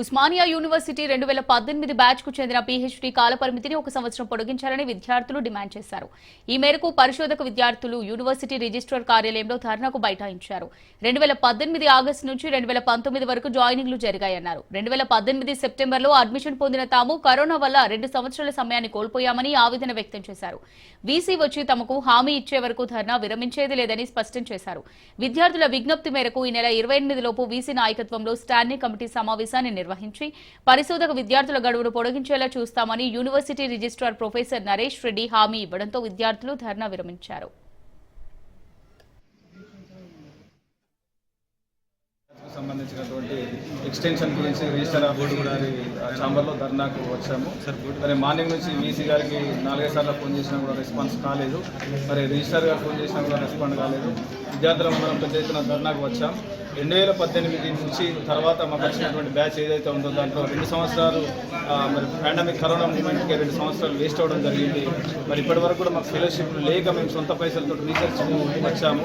Osmania university రెండు వేల పద్దెనిమిది బ్యాచ్కు చెందిన పీహెచ్డీ కాలపరిమితిని ఒక సంవత్సరం పొడిగించాలని విద్యార్థులు డిమాండ్ చేశారు. ఈ మేరకు పరిశోధక విద్యార్థులు యూనివర్సిటీ రిజిస్ట్రార్ కార్యాలయంలో ధర్నాకు బైఠాయించారు. రెండు వేల పద్దెనిమిది ఆగస్టు నుంచి రెండు వేల పంతొమ్మిది వరకు జాయినింగ్లు జరిగాయన్నారు. రెండు వేల పద్దెనిమిది సెప్టెంబర్లో అడ్మిషన్ పొందిన తాము కరోనా వల్ల రెండు సంవత్సరాల సమయాన్ని కోల్పోయామని ఆవేదన వ్యక్తం చేశారు. వీసీ వచ్చి తమకు హామీ ఇచ్చే వరకు ధర్నా విరమించేది లేదని స్పష్టం చేశారు. విద్యార్థుల విజ్ఞప్తి మేరకు ఈ నెల ఇరవై ఎనిమిది లోపు వీసీ నాయకత్వంలో స్టాండింగ్ కమిటీ సమావేశాన్ని నిర్వహించి పరిశోధక విద్యార్థుల గడువును పొడిగించేలా చూస్తామని university registrar professor Naresh Reddy హామీ ఇవ్వడంతో విద్యార్థులు ధర్నా విరమించారు. సంబంధించినటువంటి ఎక్స్టెన్షన్ గురించి రిజిస్టర్ ఆఫ్ గారి ఛాంబర్లో ధర్నాకు వచ్చాము. మరి మార్నింగ్ నుంచి వీసీ గారికి నాలుగైదు సార్లు ఫోన్ చేసినా కూడా రెస్పాన్స్ కాలేదు. మరి రిజిస్టర్ గారు ఫోన్ చేసినా కూడా రెస్పాండ్ కాలేదు. విద్యార్థులం మనం పెద్ద ఎత్తున ధర్నాకు వచ్చాం. రెండు వేల పద్దెనిమిది నుంచి తర్వాత మాకు వచ్చినటువంటి బ్యాచ్ ఏదైతే ఉందో దాంట్లో రెండు సంవత్సరాలు మరి పాండమిక్ కరోనా మూమెంట్కి రెండు సంవత్సరాలు వేస్ట్ అవ్వడం జరిగింది. మరి ఇప్పటి వరకు కూడా మాకు ఫెలోషిప్ లేక మేము సొంత పైసలతో రీసెర్చ్ వచ్చాము.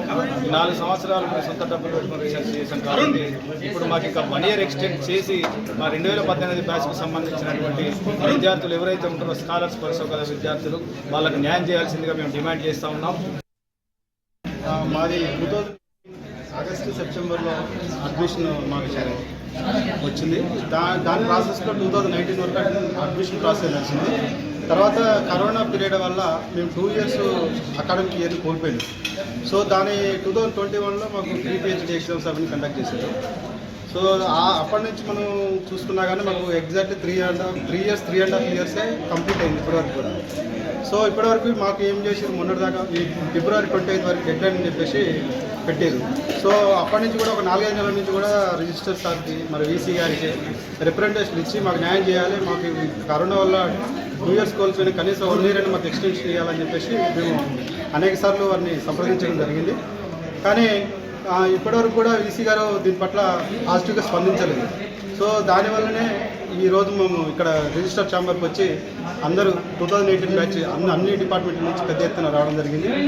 నాలుగు సంవత్సరాలు మేము సొంత డబ్బులు పెట్టుకుని రీసెర్చ్ చేసాం కాబట్టి ఇప్పుడు మాకు ఇంకా వన్ ఇయర్ ఎక్స్టెండ్ చేసి మా రెండు వేల పద్దెనిమిది బ్యాచ్కి సంబంధించినటువంటి విద్యార్థులు ఎవరైతే ఉంటారో స్కాలర్స్ పరిశోధన విద్యార్థులు వాళ్ళకి న్యాయం చేయాల్సిందిగా మేము డిమాండ్ చేస్తూ ఉన్నాం. మాది టూ థౌజండ్ ఆగస్టు సెప్టెంబర్లో అడ్మిషన్ మాకు వచ్చింది. దా దాని ప్రాసెస్లో టూ థౌజండ్ నైన్టీన్ వరకు అడ్మిషన్ ప్రాసెస్ వచ్చింది. తర్వాత కరోనా పీరియడ్ వల్ల మేము టూ ఇయర్స్ అకాడమిక్ ఇయర్ కోల్పోయింది సో దాని టూ థౌజండ్ ట్వంటీ వన్లో మాకు ప్రీ పిహెచ్డి ఎగ్జామ్స్ అవన్నీ కండక్ట్ చేశారు. సో ఆ- అప్పటి నుంచి మనం చూసుకున్నా కానీ మాకు exact three and half three years three and half ఇయర్సే complete అయింది ఇప్పటివరకు కూడా. సో ఇప్పటివరకు మాకు ఏం చేసేది మొన్నటిదాకా ఈ ఫిబ్రవరి ట్వంటీ వరకు డెడ్ అని చెప్పేసి పెట్టారు సో అప్పటి నుంచి కూడా ఒక నాలుగైదు నెలల నుంచి కూడా రిజిస్టర్ సార్కి మరి వీసీ గారికి రిప్రజెంటేషన్ ఇచ్చి మాకు న్యాయం చేయాలి. మాకు కరోనా వల్ల టూ ఇయర్స్ కోల్పోయిన కనీసం వన్ ఇయర్ అయినా మాకు ఎక్స్టెన్షన్ చేయాలని చెప్పేసి మేము అనేక సార్లు వారిని సంప్రదించడం జరిగింది. కానీ ఇప్పటివరకు కూడా వీసీ గారు దీని పట్ల పాజిటివ్గా స్పందించలేదు. సో దానివల్లనే ఈ రోజు మేము ఇక్కడ రిజిస్టర్ ఛాంబర్కి వచ్చి అందరూ టూ థౌజండ్ ఎయిటీన్ బ్యాచ్ అన్ని అన్ని డిపార్ట్మెంట్ల నుంచి పెద్ద ఎత్తున రావడం జరిగింది.